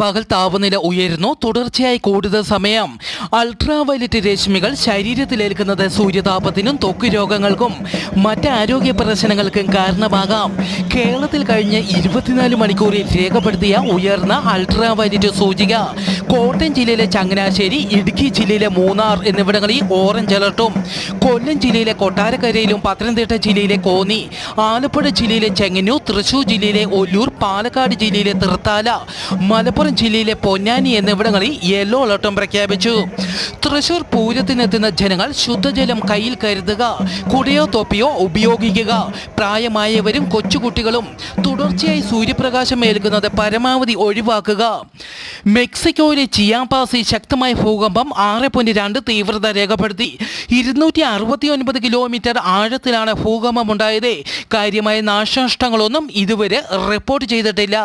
പകൽ താപനില ഉയരുന്നു. തുടർച്ചയായി കൂടുതൽ സമയം അൾട്രാ വയലറ്റ് രശ്മികൾ ശരീരത്തിലേൽക്കുന്നത് സൂര്യതാപത്തിനും തൊക്ക് രോഗങ്ങൾക്കും മറ്റ് ആരോഗ്യ പ്രശ്നങ്ങൾക്കും കാരണമാകാം. കേരളത്തിൽ കഴിഞ്ഞ ഇരുപത്തിനാല് മണിക്കൂറിൽ രേഖപ്പെടുത്തിയ ഉയർന്ന അൾട്രാ വയലറ്റ് സൂചിക കോട്ടയം ജില്ലയിലെ ചങ്ങനാശ്ശേരി ഇടുക്കി ജില്ലയിലെ മൂന്നാർ എന്നിവിടങ്ങളിൽ ഓറഞ്ച് അലർട്ടും കൊല്ലം ജില്ലയിലെ കൊട്ടാരക്കരയിലും പത്തനംതിട്ട ജില്ലയിലെ കോന്നി ആലപ്പുഴ ജില്ലയിലെ ചെങ്ങന്നൂർ തൃശൂർ ജില്ലയിലെ ഒല്ലൂർ പാലക്കാട് ജില്ലയിലെ തൃത്താല മലപ്പുറം ജില്ലയിലെ പൊന്നാനി എന്നിവിടങ്ങളിൽ യെല്ലോ അലർട്ടും പ്രഖ്യാപിച്ചു. തൃശൂർ പൂരത്തിനെത്തുന്ന ജനങ്ങൾ ശുദ്ധജലം കയ്യിൽ കരുതുക കുടയോ തൊപ്പിയോ ഉപയോഗിക്കുക. പ്രായമായവരും കൊച്ചുകുട്ടികളും തുടർച്ചയായി സൂര്യപ്രകാശം ഏൽക്കുന്നത് പരമാവധി ഒഴിവാക്കുക. മെക്സിക്കോയിലെ ചിയാപാസി ശക്തമായ ഭൂകമ്പം ആറ് പോയിന്റ് രണ്ട് തീവ്രത രേഖപ്പെടുത്തി. ഇരുന്നൂറ്റി അറുപത്തി ഒൻപത് കിലോമീറ്റർ ആഴത്തിലാണ് ഭൂകമ്പം ഉണ്ടായത് കാര്യമായ നാശനഷ്ടങ്ങളൊന്നും ഇതുവരെ റിപ്പോർട്ട് ചെയ്തിട്ടില്ല.